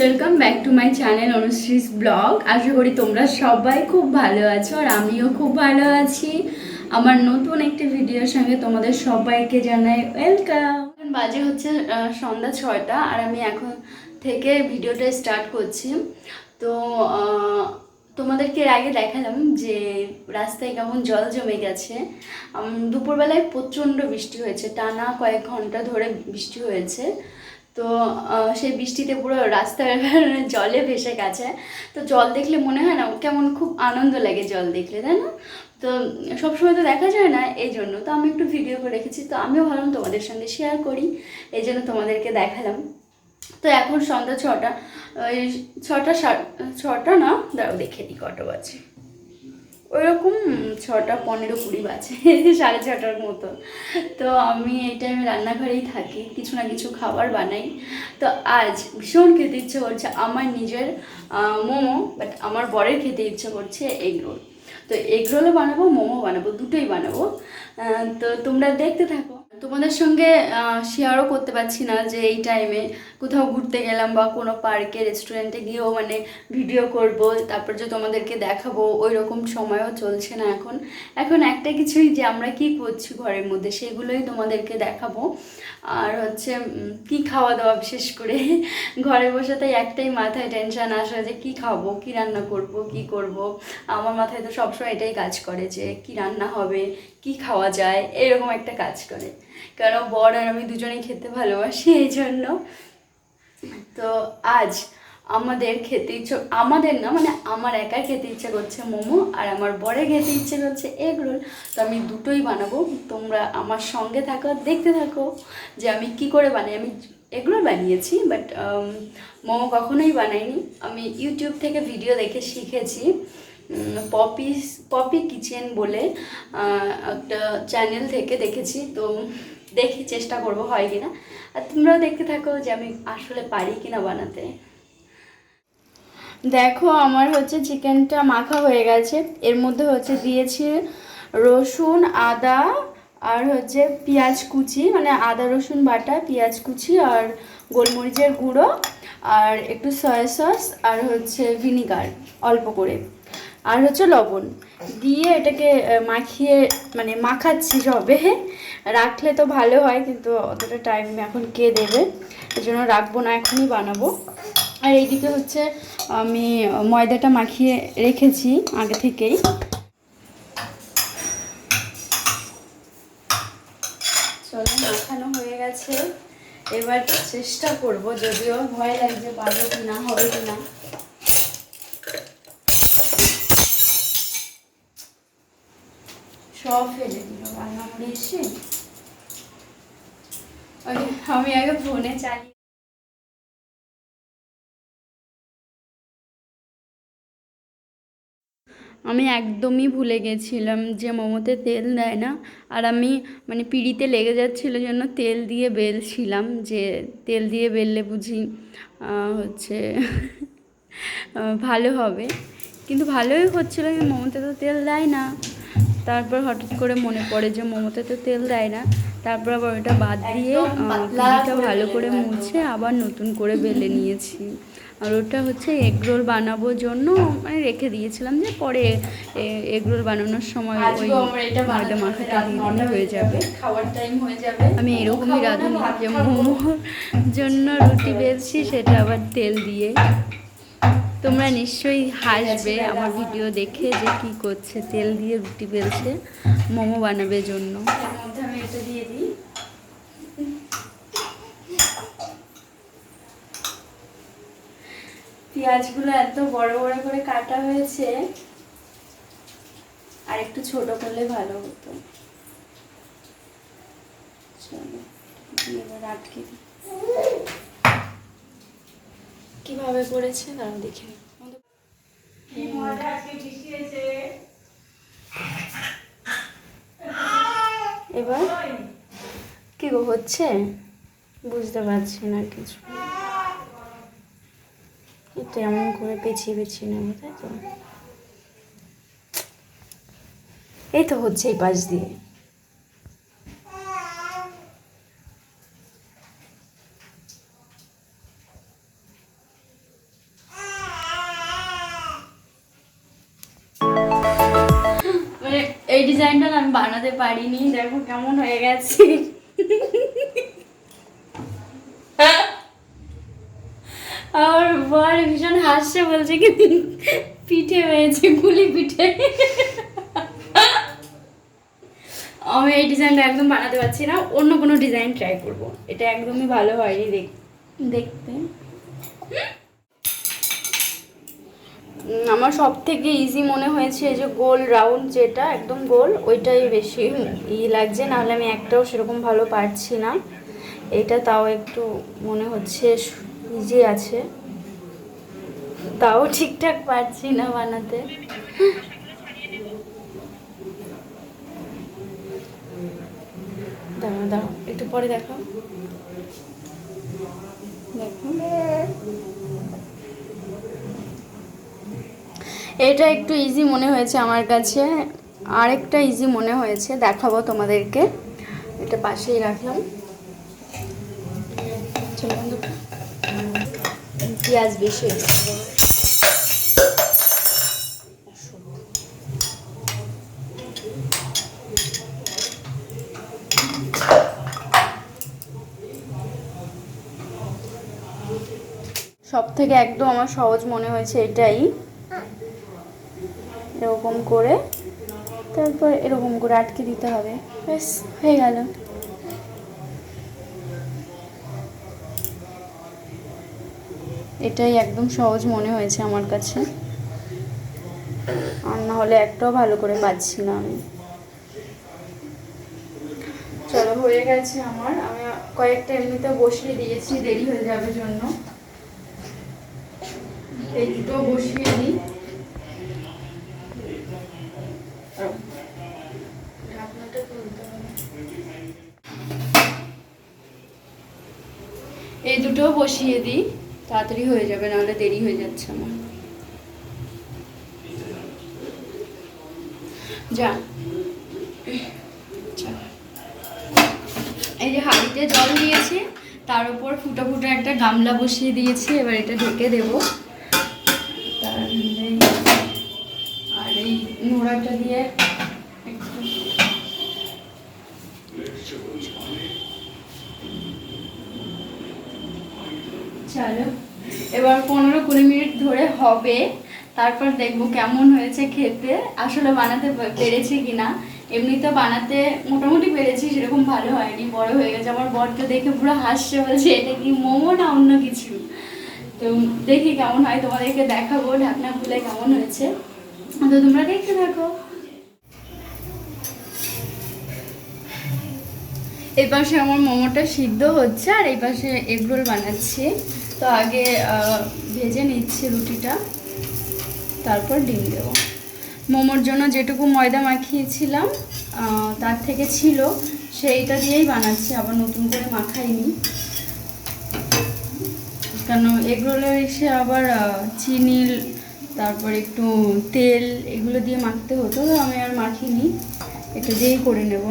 Welcome back to my channel অনুশ্রীস blog আশা করি তোমরা সবাই খুব ভালো আছো আর আমিও খুব ভালো আছি। আমার নতুন একটি ভিডিওর সঙ্গে তোমাদের সবাইকে জানাই ওয়েলকাম বাজে হচ্ছে সন্ধ্যা ছয়টা আর আমি এখন থেকে ভিডিওটা স্টার্ট করছি। তো তোমাদেরকে আগে দেখালাম যে রাস্তায় কেমন জল জমে গেছে। দুপুরবেলায় প্রচণ্ড বৃষ্টি হয়েছে, টানা কয়েক ঘণ্টা ধরে বৃষ্টি হয়েছে। তো সেই বৃষ্টিতে পুরো রাস্তার জলে ভেসে গেছে। তো জল দেখলে মনে হয় না, কেমন খুব আনন্দ লাগে জল দেখলে, তাই না? তো সবসময় তো দেখা যায় না এই জন্য। তো আমি একটু ভিডিও করে রেখেছি, তো আমিও ভাবলাম তোমাদের সঙ্গে শেয়ার করি, এই জন্য তোমাদেরকে দেখালাম। তো এখন সন্ধ্যা ছটা, ওই ছটা ছটা না? দাঁড়াও, দেখে দিই কটা বাজে। ওইরকম ছটা পনেরো কুড়ি বাজে, সাড়ে ছটার মতো। তো আমি এই টাইমে রান্নাঘরেই থাকি, কিছু না কিছু খাবার বানাই। তো আজ ভীষণ খেতে ইচ্ছে করছে, আমার নিজের মোমো বাট আমার বরের খেতে ইচ্ছে করছে এগ রোল তো এগ রোলও বানাবো, মোমো বানাবো, দুটোই বানাবো। তো তোমরা দেখতে থাকো। তোমাদের সঙ্গে শেয়ারও করতে পারছি না যে এই টাইমে কোথাও ঘুরতে গেলাম বা কোনো পার্কে রেস্টুরেন্টে গিয়েও মানে ভিডিও করব, তারপর যে তোমাদেরকে দেখাবো ওই রকম সময়ও চলছে না এখন। এখন একটা কিছুই যে আমরা কি করছি ঘরের মধ্যে, সেগুলোই তোমাদেরকে দেখাবো। আর হচ্ছে কি খাওয়া দাওয়া বিশেষ করে? ঘরে বসে তাই একটাই মাথায় টেনশন আসে যে কি খাব, কি রান্না করব, কি করব? আমার মাথায় তো সবসময় এটাই কাজ করে যে কি রান্না হবে কি খাওয়া যায়, এরকম একটা কাজ করে। কারণ বর আর আমি দুজনেই খেতে ভালোবাসি, এই জন্য। তো আজ আমাদের খেতে ইচ্ছে, আমাদের না মানে আমার একার খেতে ইচ্ছে করছে মোমো আর আমার বরে খেতে ইচ্ছে করছে এগ রোল। তো আমি দুটোই বানাবো, তোমরা আমার সঙ্গে থাকো দেখতে থাকো যে আমি কি করে বানাই। আমি এগ রোল বানিয়েছি, বাট মোমো কখনোই বানাইনি। আমি ইউটিউব থেকে ভিডিও দেখে শিখেছি। পপি পপি কিচেন বলে একটা চ্যানেল থেকে দেখেছি, তো দেখি চেষ্টা করব হয় কিনা। আর তোমরাও দেখতে থাকো যে আমি আসলে পারি কিনা বানাতে। দেখো, আমার হচ্ছে চিকেনটা মাখা হয়ে গেছে। এর মধ্যে হচ্ছে দিয়েছি রসুন, আদা আর হচ্ছে পেঁয়াজ কুচি মানে আদা, রসুন, বাটা, পেঁয়াজ কুচি আর গোলমরিচের গুঁড়ো আর একটু সয়া সস আর হচ্ছে ভিনিগার অল্প করে। আর হচ্ছে লবণ। দিয়ে এটাকে মাখিয়ে মানে মাখাচ্ছি সবে। রাখলে তো ভালো হয়, কিন্তু অতটা টাইম এখন কে দেবে? এই জন্য রাখব না, এখনই বানাবো। আর এইদিকে হচ্ছে আমি ময়দাটা মাখিয়ে রেখেছি আগে থেকেই। চলো, মাখানো হয়ে গেছে। এবার চেষ্টা করব, যদিও ভয় লাগছে পারব কি না হবে কি সব ফেলে দিল এসে। আমি আগে ফোনে চালিয়ে আমি একদমই ভুলে গেছিলাম যে মোমোতে তেল দেয় না। আর আমি মানে পিড়িতে লেগে যাচ্ছিল জন্য তেল দিয়ে বেলছিলাম যে তেল দিয়ে বেললে বুঝি হচ্ছে ভালো হবে। কিন্তু ভালোই হচ্ছিল মোমোতে তো তেল দেয় না। তারপর হঠাৎ করে মনে পড়ে যে মোমোতে তো তেল দেয় না। তারপর আবার ওটা বাদ দিয়ে পিড়িটা ভালো করে মুছে আবার নতুন করে বেলে নিয়েছি। আর ওটা হচ্ছে এগ রোল বানাবোর জন্য মানে রেখে দিয়েছিলাম যে পরে এগ রোল বানানোর সময় ওই ময়দা মাখাটা দিয়ে হয়ে যাবে খাওয়ার টাইম হয়ে যাবে। আমি এরকমই রাঁধুনি যে মোমোর জন্য রুটি বেলছি সেটা আবার তেল দিয়ে। তোমরা নিশ্চয়ই হাসবে আমার ভিডিও দেখে যে কি করছে, তেল দিয়ে রুটি বেলছে, মোমো বানাবে জন্য। আমি এটা দিয়ে দিই পেঁয়াজগুলো এত বড় বড় করে কাটা হয়েছে, আর একটু ছোট করলে ভালো হতো। চলো আটকে দিই। কীভাবে করেছে দাঁড়াও দেখে এবার কি গো, হচ্ছে? বুঝতে পারছি না কিছু। এটা এমন করে পেঁচিয়ে পেঁচিয়ে নেব, তাই তো? এই তো হচ্ছে এই পাশ দিয়ে। এই ডিজাইনটা আমি বানাতে পারিনি। দেখো কেমন হয়ে গেছে। আর বর ভীষণ হাসছে, বলছে কি পিঠে হয়েছে, গুলি পিঠে। আমি এই ডিজাইনটা একদম বানাতে পারছি না, অন্য কোনো ডিজাইন ট্রাই করব। এটা একদমই ভালো হয়নি দেখ দেখতে। আমার সব থেকে ইজি মনে হয়েছে এই যে গোল রাউন্ড যেটা, একদম গোল ওইটাই বেশি ই লাগছে, নাহলে আমি একটাও সেরকম ভালো পারছি না। এটা তাও একটু মনে হচ্ছে ইজি আছে। তাও ঠিকঠাক পারছি না বানাতে। দাঁড়াও দাঁড়াও, একটু পরে দেখো দেখো। এটা একটু ইজি মনে হয়েছে আমার কাছে। আরেকটা ইজি মনে হয়েছে, দেখাবো তোমাদেরকে। এটা পাশেই রাখলাম। পেঁয়াজ বেশি সব থেকে একদম আমার সহজ মনে হয়েছে এটাই। এরকম করে, তারপর এরকম করে আটকে দিতে হবে। ব্যাস, হয়ে গেল। এটাই একদম সহজ মনে হয়েছে আমার কাছে। আর না হলে একটাও ভালো করে পাচ্ছি না আমি। চলো, হয়ে গেছে আমার। আমি কয়েকটা এমনিতে বসিয়ে দিয়েছি, দেরি হয়ে যাবে জন্য। এই দুটো বসিয়ে দিই। এই দুটো বসিয়ে দিই। তাড়াতাড়ি হয়ে যাবে, নাহলে দেরি হয়ে যাচ্ছে আমার। যা। এই যে হাঁড়িতে জল দিয়েছি, তার উপর ফুটো ফুটো একটা গামলা বসিয়ে দিয়েছি, এবার এটা ঢেকে দেবো। আর এই নোড়াটা দিয়ে চলো। এবার পনেরো কুড়ি মিনিট ধরে হবে। তারপর দেখব কেমন হয়েছে খেতে। আসলে বানাতে পেরেছি কিনা। এমনিতে বানাতে মোটামুটি পেরেছি, সেরকম ভালো হয়নি। বড় হয়ে গেছে। আমার বরটা দেখে পুরো হাসছে, বলছে, এটা কি মোমো না অন্য কিছু? তো দেখি কেমন হয়। তোমাদেরকে দেখাবো। ঢাকনা খুলে কেমন হয়েছে। তো তোমরা দেখতে থাকো। এই পাশে আমার মোমোটা সিদ্ধ হচ্ছে, আর এই পাশে এগরোল বানাচ্ছি। তো আগে ভেজে নিচ্ছি রুটিটা। তারপর ডিম দেবো। মোমোর জন্য যেটুকু ময়দা মাখিয়েছিলাম তার থেকে ছিল, সেইটা দিয়েই বানাচ্ছি, আবার নতুন করে মাখাইনি। কেন এগরোলের এসে আবার চিনি, তারপর একটু তেল, এগুলো দিয়ে মাখতে হতো, তো আমি আর মাখিনি। এটা দিয়েই করে নেব।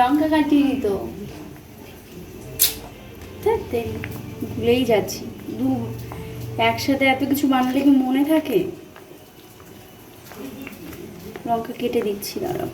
লঙ্কা কাটিয়ে দিত। ভুলেই যাচ্ছি। দু, একসাথে এত কিছু বানালে কি মনে থাকে? লঙ্কা কেটে দিচ্ছি, দাঁড়াও।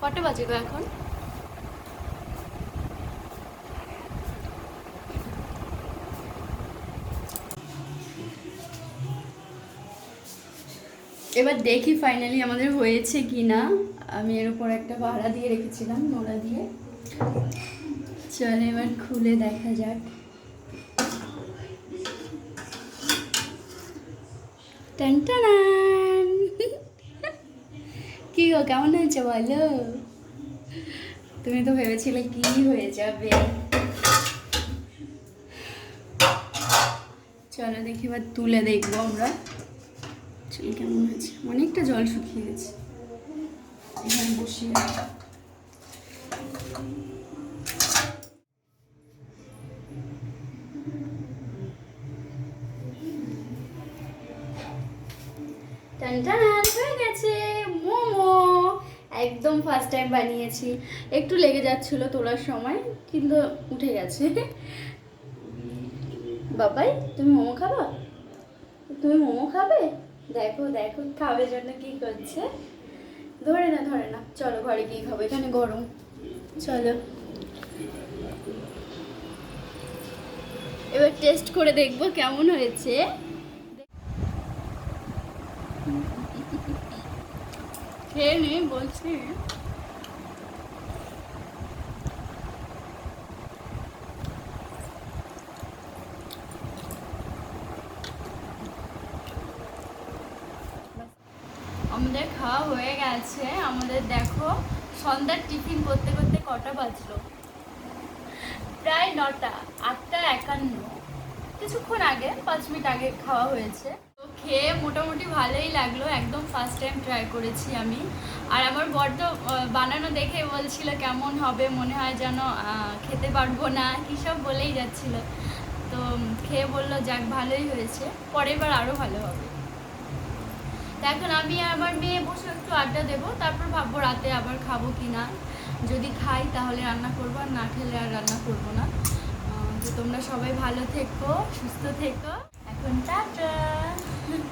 কটা বাজে গো এখন? এবার দেখি ফাইনালি আমাদের হয়েছে কি না আমি এর উপর একটা ভাড়া দিয়ে রেখেছিলাম, নোড়া দিয়ে। চল এবার খুলে দেখা যাক। টানটানান কি গো? কেমন হয়েছে বলো? তুমি তো ভেবেছিলে কি হয়ে যাবে। চলো দেখি, এবার তুলে দেখব আমরা। চুল, কেমন হয়েছে? অনেকটা জল শুকিয়ে গেছে। এখানে বসিয়ে গেছে মোমো একদম ফার্স্ট টাইম বানিয়েছি। একটু লেগে যাচ্ছিল তোলার সময়, কিন্তু উঠে গেছে। বাবাই, তুমি মোমো খাবা? তুমি মোমো খাবে? দেখো দেখো, খাবে জন্য কি করছে। ধরে না ধরে না। চলো ঘরে গিয়ে খাব? এখানে গরম। চলো। এবার টেস্ট করে দেখব কেমন হয়েছে। খেয়ে বলছি। আমাদের খাওয়া হয়ে গেছে। আমাদের দেখো, সন্ধ্যার টিফিন করতে করতে কটা বাজলো? প্রায় নটা, আটটা একান্ন। কিছুক্ষণ আগে, পাঁচ মিনিট আগে খাওয়া হয়েছে। খেয়ে মোটামুটি ভালোই লাগল। একদম ফার্স্ট টাইম ট্রাই করেছি আমি। আর আমার বড্ড বানানো দেখে বলছিল, কেমন হবে? মনে হয় যেন খেতে পারব না। কী সব বলেই যাচ্ছিল। তো খেয়ে বলল, যাক, ভালোই হয়েছে। পরের বার আরও ভালো হবে। এখন আমি আমার মেয়ে বসে একটু আড্ডা দেবো। তারপর ভাববো রাতে আবার খাব কি না। যদি খাই, তাহলে রান্না করব, আর না খেলে আর রান্না করব না। তো তোমরা সবাই ভালো থেকো, সুস্থ থেকো। এখন টাটা!